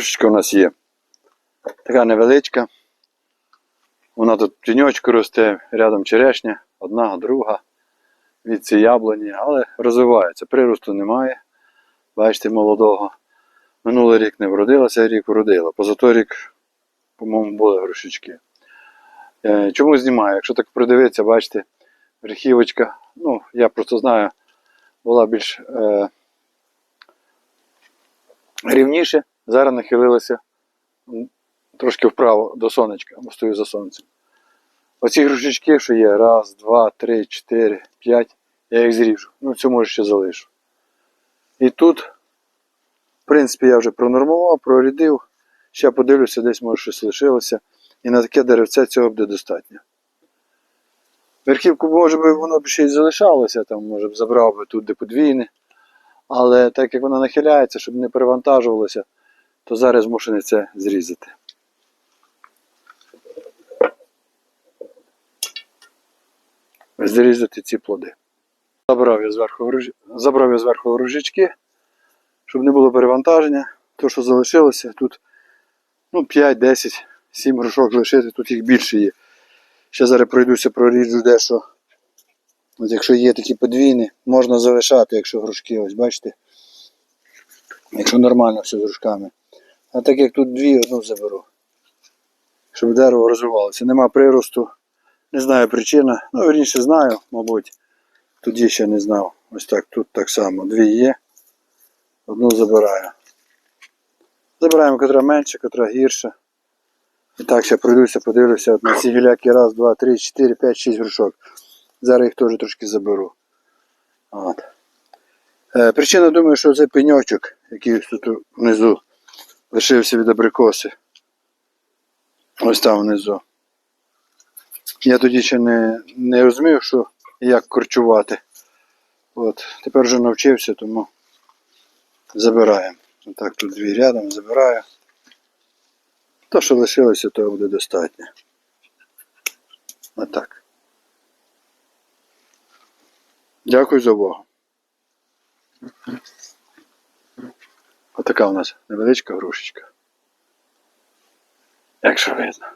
Грушечка у нас є. Така невеличка. Вона тут в тіньочку росте, рядом черешня, одна, друга. Від цієї яблуні, але розвивається. Приросту немає. Бачите, молодого. Минулий рік не вродилася, рік вродила. Позатой рік, по-моєму, були грушечки. Е, Чому знімаю? Якщо так придивитися, бачите, верхівочка, ну, я просто знаю, була більш е, рівніше, зараз нахилилася трошки вправо до сонечка, бо стою за сонцем. Оці грушечки, що є, раз, два, три, чотири, п'ять, я їх зріжу. Ну, цю може ще залишу. І тут, в принципі, я вже пронормував, прорядив. Ще подивлюся, десь може щось лишилося. І на таке деревце цього буде достатньо. Верхівку, може би, воно б ще й залишалося, там, може б забрав би тут де подвійне. Але так як вона нахиляється, щоб не перевантажувалося, то зараз змушений це зрізати. Зрізати ці плоди. Забрав я зверху, забрав я зверху гружечки, щоб не було перевантаження. То, що залишилося, тут ну, 5, 10, 7 грушок лишити, тут їх більше є. Ще зараз пройдуся, проріджу дещо. От якщо є такі подвійні, можна залишати, якщо грушки, ось бачите. Якщо нормально все з грушками. А так як тут дві, одну заберу. Щоб дерево розвивалося. Нема приросту. Не знаю причина. Ну, верніше знаю, мабуть. Тоді ще не знав. Ось так, тут так само. Дві є. Одну забираю. Забираємо, котра менше, котра гірша. І так ще пройдуся, подивлюся на ці гіляки. Раз, два, три, чотири, п'ять, шість грушок. Зараз їх теж трошки заберу. От. Е, причина, думаю, що це пеньочок, який тут внизу лишився від абрикоси. Ось там внизу. Я тоді ще не, не розумів, що як корчувати. От. Тепер вже навчився, тому забираємо. Отак тут дві рядом забираю. То, що лишилося, того буде достатньо. Отак. Дякую за увагу. Отака у нас невеличка грушечка. Якщо видно.